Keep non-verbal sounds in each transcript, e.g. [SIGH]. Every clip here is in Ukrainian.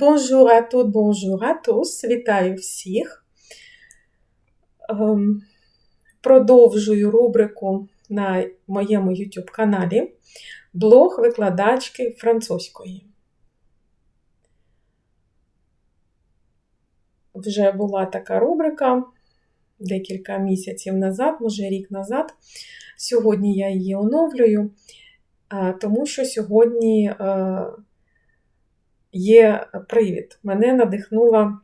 Bonjour à toutes, bonjour. Вітаю всіх. Ем, Продовжую рубрику на моєму YouTube каналі Блог викладачки французької. Вже була така рубрика декілька місяців назад, може рік назад. Сьогодні я її оновлюю, тому що сьогодні е, є привід. Мене надихнула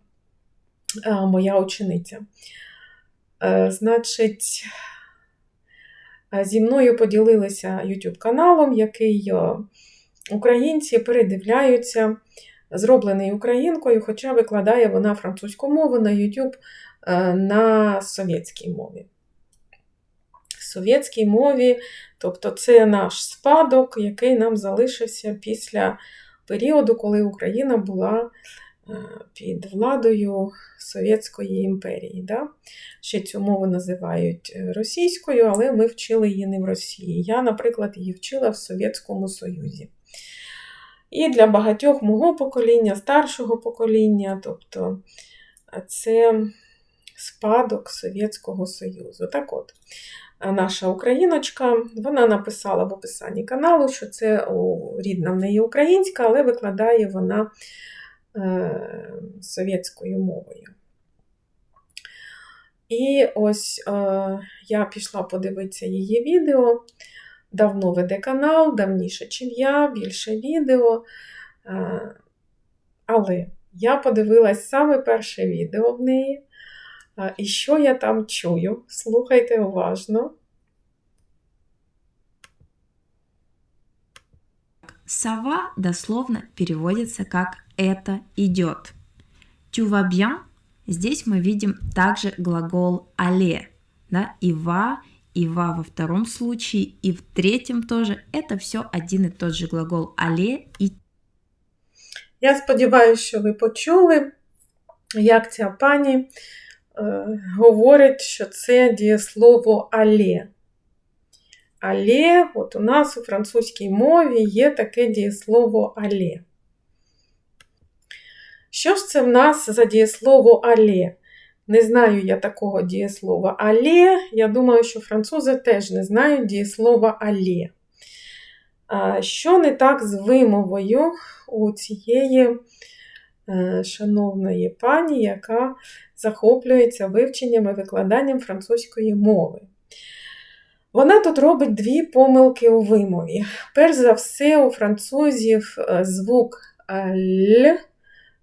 моя учениця. Е, значить, зі мною поділилися YouTube каналом, який українці передивляються, зроблений українкою, хоча викладає вона французьку мову на YouTube е, на совєтській мові. Совєтській мові, тобто це наш спадок, який нам залишився після періоду, коли Україна була е, під владою Совєтської імперії. Да? Ще цю мову називають е, російською, але ми вчили її не в Росії. Я, наприклад, її вчила в Совєтському Союзі. І для багатьох мого покоління, старшого покоління, тобто це спадок Совєтського Союзу. Так от, наша україночка, вона написала в описанні каналу, що це рідна в неї українська, але викладає вона е, совєтською мовою. І ось е, я пішла подивитися її відео. Давно веде канал, давніше, чим я, більше відео. Е, але я подивилась саме перше відео в неї. І що я там чую? Слухайте уважно. Сова дословно переводится как «это идет». Tu vas bien? Здесь мы видим также глагол «aller». Да? И «va», и «va» во втором случае, и в третьем тоже. Это все один и тот же глагол «aller» и Я сподіваюся, що ви почули, як ця пані Е, говорить, що це дієслово але. Але, от у нас у французькій мові є таке дієслово але. Що ж це в нас за дієслово але? Не знаю я такого дієслова але. Я думаю, що французи теж не знають дієслова але. Що не так з вимовою у цієї Е, шановної пані, яка захоплюється вивченням і викладанням французької мови. Вона тут робить дві помилки у вимові. Перш за все, у французів е, звук Л,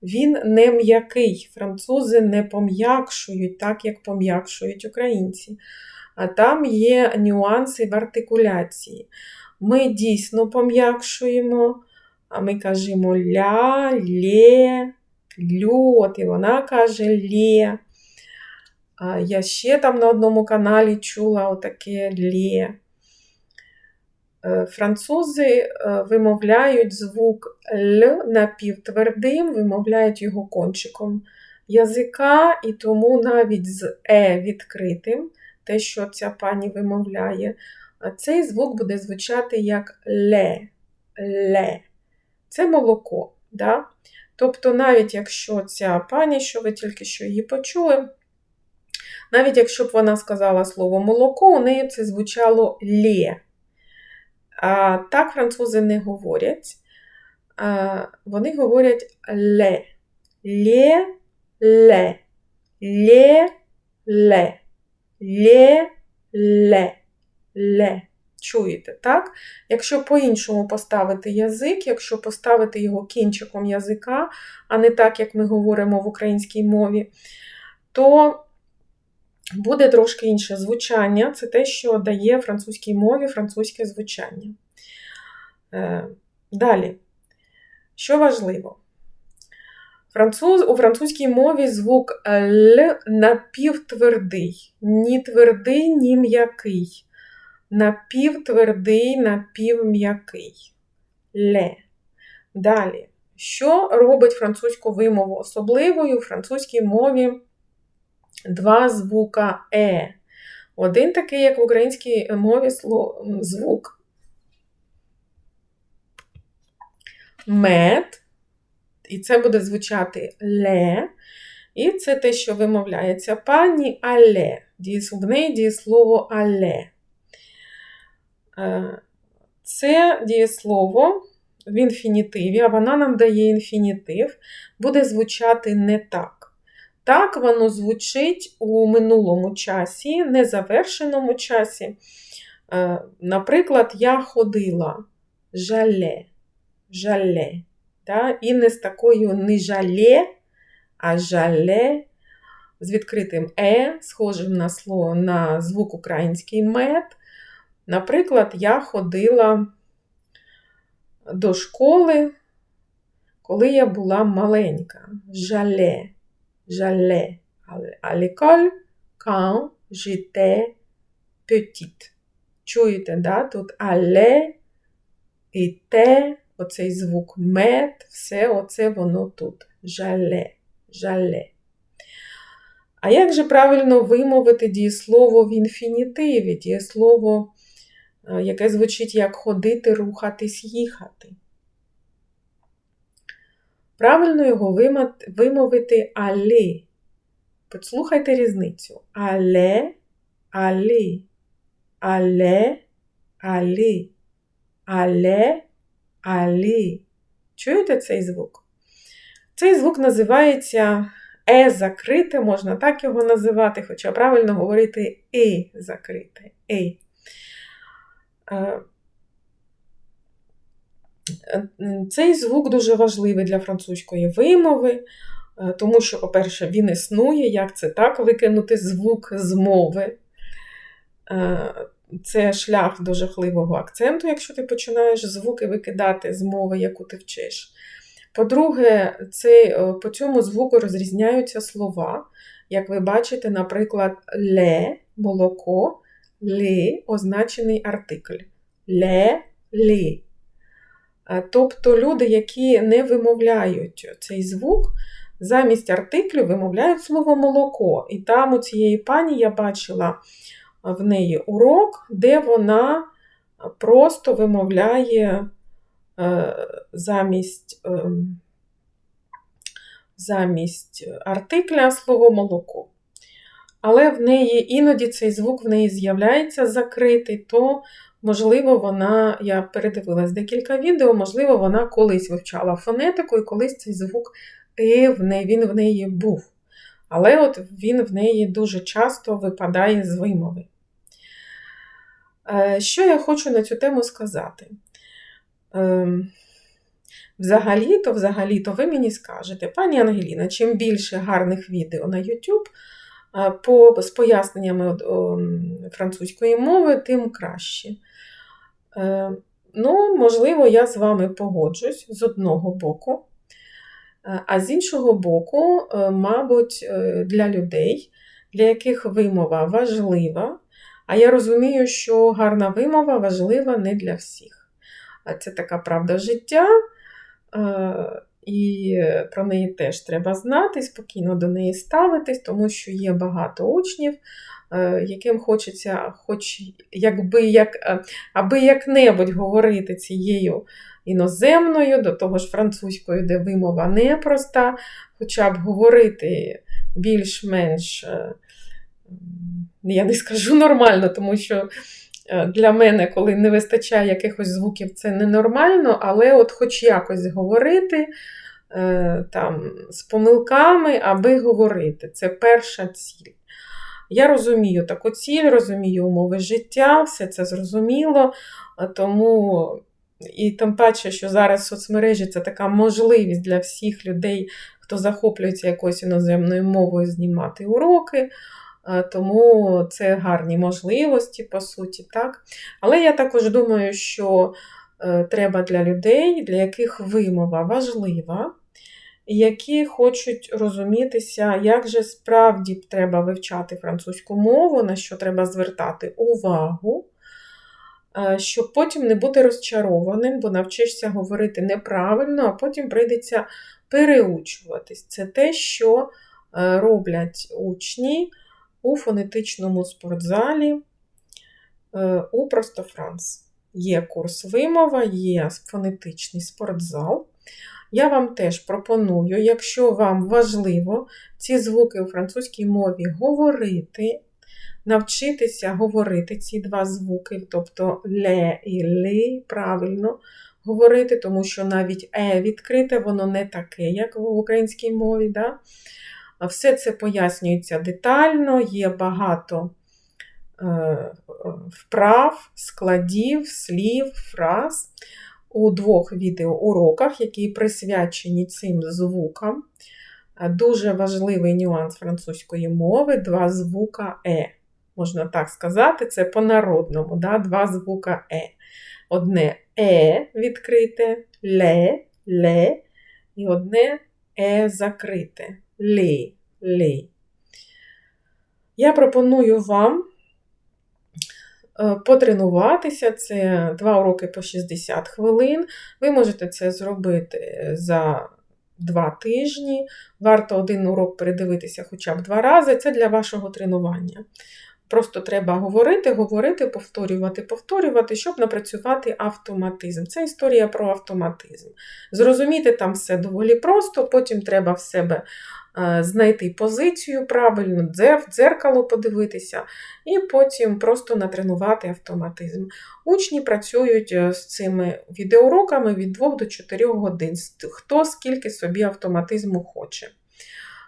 він не м'який. Французи не пом'якшують, так як пом'якшують українці. А там є нюанси в артикуляції. Ми дійсно пом'якшуємо, ми кажемо ля, лє, льот, і вона каже лє. А Я ще там на одному каналі чула отаке лє. Е, французи е, вимовляють звук Л напівтвердим, вимовляють його кончиком язика, і тому навіть з Е відкритим, те, що ця пані вимовляє, цей звук буде звучати як ле. ле це молоко. Да? Тобто, навіть якщо ця пані, що ви тільки що її почули, навіть якщо б вона сказала слово молоко, у неї це звучало лє. А Так французи не говорять. А, Вони говорять ле. Лє, ле. Лє, ле. Лє, ле. Ле. Чуєте, так? Якщо по-іншому поставити язик, якщо поставити його кінчиком язика, а не так, як ми говоримо в українській мові, то буде трошки інше звучання. Це те, що дає французькій мові французьке звучання. Е, далі, що важливо? Француз, У французькій мові звук Л напівтвердий, ні твердий, ні м'який напівтвердий, напівм'який. Ле. Далі. Що робить французьку вимову особливою? У французькій мові два звука Е. Один такий, як в українській мові звук мед, І це буде звучати ле. І це те, що вимовляється пані але. Неї дієслово але. Е, це дієслово в інфінітиві, а вона нам дає інфінітив, буде звучати не так. Так, воно звучить у минулому часі, незавершеному часі. Е, наприклад, я ходила жале, жале. Да? І не з такою не жале, а жале з відкритим е, схожим на слово на звук український мед. Наприклад, я ходила до школи, коли я була маленька. Жале, жале. À l'école, quand j'étais. Чуєте, да? тут але і те, оцей звук мед, все оце воно тут. Жале, жале. А як же правильно вимовити дієслово в інфінітиві, дієслово, яке звучить як ходити, рухатись, їхати? Правильно його вимовити али. Послухайте різницю. Але, али, але, али, але, али. Чуєте цей звук? Цей звук називається е закрите, можна так його називати, хоча правильно говорити е закрите. Е. Цей звук дуже важливий для французької вимови, е, тому що, по-перше, він існує, як це так, викинути звук з мови. Е, це шлях до жахливого акценту, якщо ти починаєш звуки викидати з мови, яку ти вчиш. По-друге, е, по цьому звуку розрізняються слова. Як ви бачите, наприклад, ле молоко, ли означений артикль. Ле лі. Е, тобто люди, які не вимовляють цей звук, замість артиклю вимовляють слово молоко. І там у цієї пані я бачила в неї урок, де вона просто вимовляє е, замість ем, замість артикля слово молоко. Але в неї іноді цей звук в неї з'являється закритий, то, можливо, вона, я передивилась декілька відео, можливо, вона колись вивчала фонетику, і колись цей звук і в неї, він в неї був. Але от він в неї дуже часто випадає з вимови. Е, що я хочу на цю тему сказати? Ем, взагалі-то, взагалі-то, ви мені скажете, пані Ангеліна, чим більше гарних відео на YouTube по, з поясненнями французької мови, тим краще. Е, ну, можливо, я з вами погоджусь з одного боку. А з іншого боку, мабуть, для людей, для яких вимова важлива, а я розумію, що гарна вимова важлива не для всіх. Це така правда життя, і про неї теж треба знати, спокійно до неї ставитись, тому що є багато учнів, яким хочеться, хоч якби як, аби як-небудь говорити цією іноземною, до того ж французькою, де вимова непроста, хоча б говорити більш-менш я не скажу нормально, тому що е, для мене, коли не вистачає якихось звуків, це ненормально, але от хоч якось говорити е, там, з помилками, аби говорити. Це перша ціль. Я розумію таку ціль, розумію умови життя, все це зрозуміло. Тому і тим паче, що зараз соцмережі це така можливість для всіх людей, хто захоплюється якоюсь іноземною мовою, знімати уроки. Е, тому це гарні можливості, по суті. так. Але я також думаю, що е, треба для людей, для яких вимова важлива, які хочуть розумітися, як же справді треба вивчати французьку мову, на що треба звертати увагу. Е, щоб потім не бути розчарованим, бо навчишся говорити неправильно, а потім прийдеться переучуватись. Це те, що роблять учні у фонетичному спортзалі е, у Простофранс. Є курс вимова, є фонетичний спортзал. Я вам теж пропоную, якщо вам важливо ці звуки у французькій мові говорити, навчитися говорити ці два звуки, тобто ле і ли, правильно говорити, тому що навіть е відкрите, воно не таке, як в українській мові. Да? Все це пояснюється детально, є багато е, вправ, складів, слів, фраз у двох відеоуроках, які присвячені цим звукам. Дуже важливий нюанс французької мови два звука Е. Можна так сказати, це по-народному, да? два звука Е. Одне Е відкрите, ле, ле, і одне Е закрите лі, лі. Я пропоную вам е, потренуватися. Це два уроки по 60 хвилин. Ви можете це зробити за два тижні. Варто один урок передивитися хоча б два рази. Це для вашого тренування. Просто треба говорити, говорити, повторювати, повторювати, щоб напрацювати автоматизм. Це історія про автоматизм. Зрозуміти там все доволі просто, потім треба в себе е, знайти позицію правильно, в дзеркало подивитися, і потім просто натренувати автоматизм. Учні працюють е, з цими відеоуроками від 2 до 4 годин, хто скільки собі автоматизму хоче,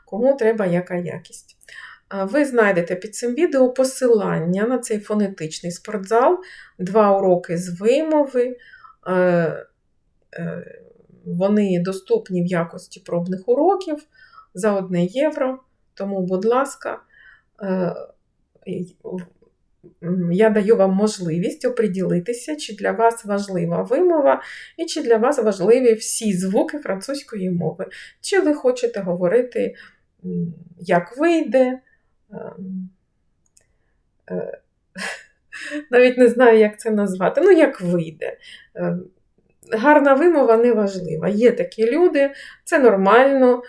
кому треба яка якість. Ви знайдете під цим відео посилання на цей фонетичний спортзал, два уроки з вимови. Е, е, вони доступні в якості пробних уроків за 1 євро. Тому, будь ласка, е, я даю вам можливість оприділитися, чи для вас важлива вимова, і чи для вас важливі всі звуки французької мови. Чи ви хочете говорити, як вийде. Ем, е, [LAUGHS] навіть не знаю, як це назвати. Ну, як вийде. Гарна вимова не важлива. Є такі люди, це нормально.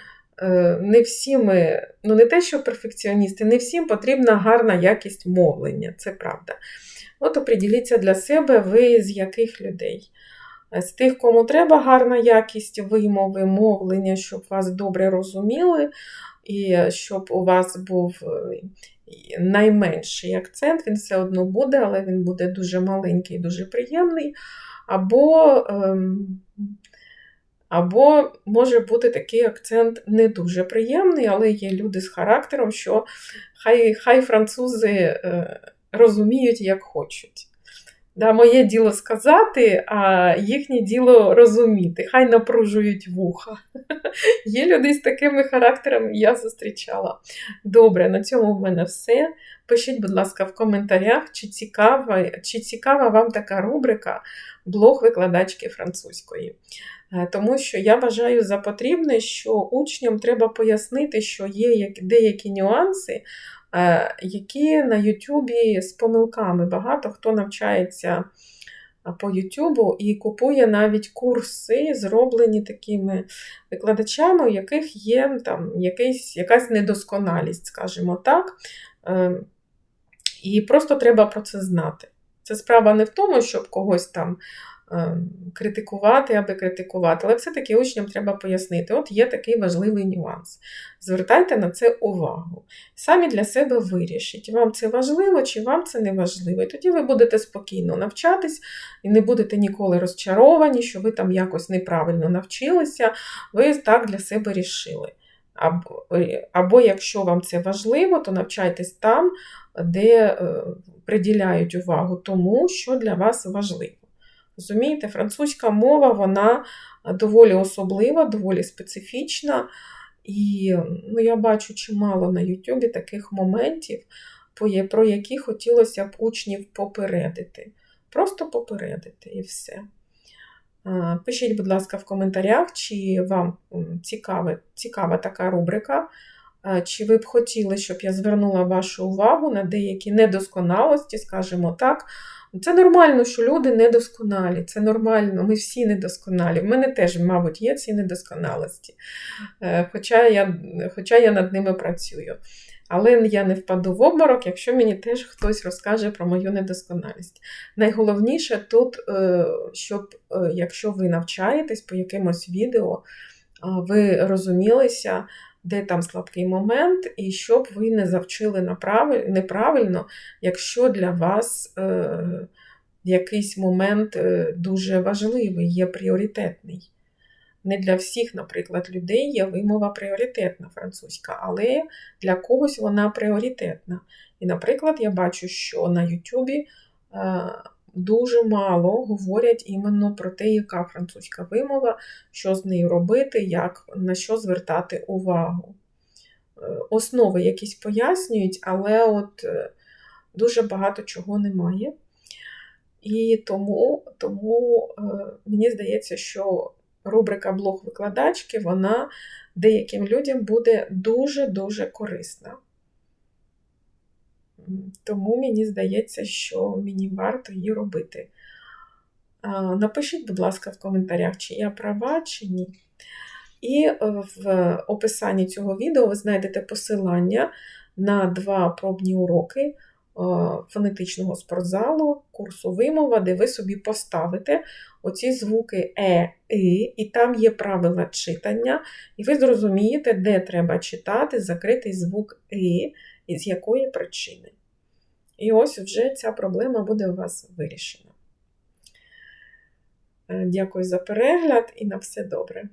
Е, не всі ми, ну не те, що перфекціоністи, не всім потрібна гарна якість мовлення, це правда. От оприділіться для себе, ви з яких людей. З тих, кому треба гарна якість вимови, мовлення, щоб вас добре розуміли, і щоб у вас був е, найменший акцент, він все одно буде, але він буде дуже маленький, дуже приємний. Або ем, або може бути такий акцент не дуже приємний, але є люди з характером, що хай хай французи е, розуміють, як хочуть. Да, Моє діло сказати, а їхнє діло розуміти. Хай напружують вуха. [LAUGHS] Є люди з такими характерами, я зустрічала. Добре, на цьому в мене все. Пишіть, будь ласка, в коментарях, чи цікава, чи цікава вам така рубрика блог викладачки французької. Е, тому що я вважаю за потрібне, що учням треба пояснити, що є деякі нюанси. Е, які на Ютубі з помилками. Багато хто навчається по Ютубу і купує навіть курси, зроблені такими викладачами, у яких є там якийсь, якась недосконалість, скажімо так. Е, і просто треба про це знати. Це справа не в тому, щоб когось там критикувати, аби критикувати, але все-таки учням треба пояснити, от є такий важливий нюанс. Звертайте на це увагу. Самі для себе вирішіть, вам це важливо чи вам це не важливо. І тоді ви будете спокійно навчатись і не будете ніколи розчаровані, що ви там якось неправильно навчилися, ви так для себе рішили. Або, е, або якщо вам це важливо, то навчайтесь там, де е, приділяють увагу тому, що для вас важливо. Розумієте, французька мова, вона доволі особлива, доволі специфічна. І ну, я бачу чимало на Ютубі таких моментів, про які хотілося б учнів попередити. Просто попередити і все. Пишіть, будь ласка, в коментарях, чи вам цікава, цікава така рубрика, чи ви б хотіли, щоб я звернула вашу увагу на деякі недосконалості, скажімо так. Це нормально, що люди недосконалі. Це нормально, ми всі недосконалі. В мене теж, мабуть, є ці недосконалості. Е, хоча я, Хоча я над ними працюю. Але я не впаду в обморок, якщо мені теж хтось розкаже про мою недосконалість. Найголовніше тут, е, щоб е, якщо ви навчаєтесь по якимось відео, ви розумілися, де там слабкий момент, і щоб ви не завчили неправильно, якщо для вас е, якийсь момент дуже важливий, є пріоритетний. Не для всіх, наприклад, людей є вимова пріоритетна французька, але для когось вона пріоритетна. І, наприклад, я бачу, що на Ютубі дуже мало говорять іменно про те, яка французька вимова, що з нею робити, як, на що звертати увагу. Е, основи якісь пояснюють, але от е, дуже багато чого немає. І тому, тому е, мені здається, що рубрика блог викладачки, вона деяким людям буде дуже-дуже корисна. Тому мені здається, що мені варто її робити. Напишіть, будь ласка, в коментарях, чи я права, чи ні. І в описанні цього відео ви знайдете посилання на два пробні уроки фонетичного спортзалу, курсу вимова, де ви собі поставите оці звуки Е, І, і там є правила читання, і ви зрозумієте, де треба читати закритий звук І і з якої причини. І ось вже ця проблема буде у вас вирішена. Е, дякую за перегляд і на все добре.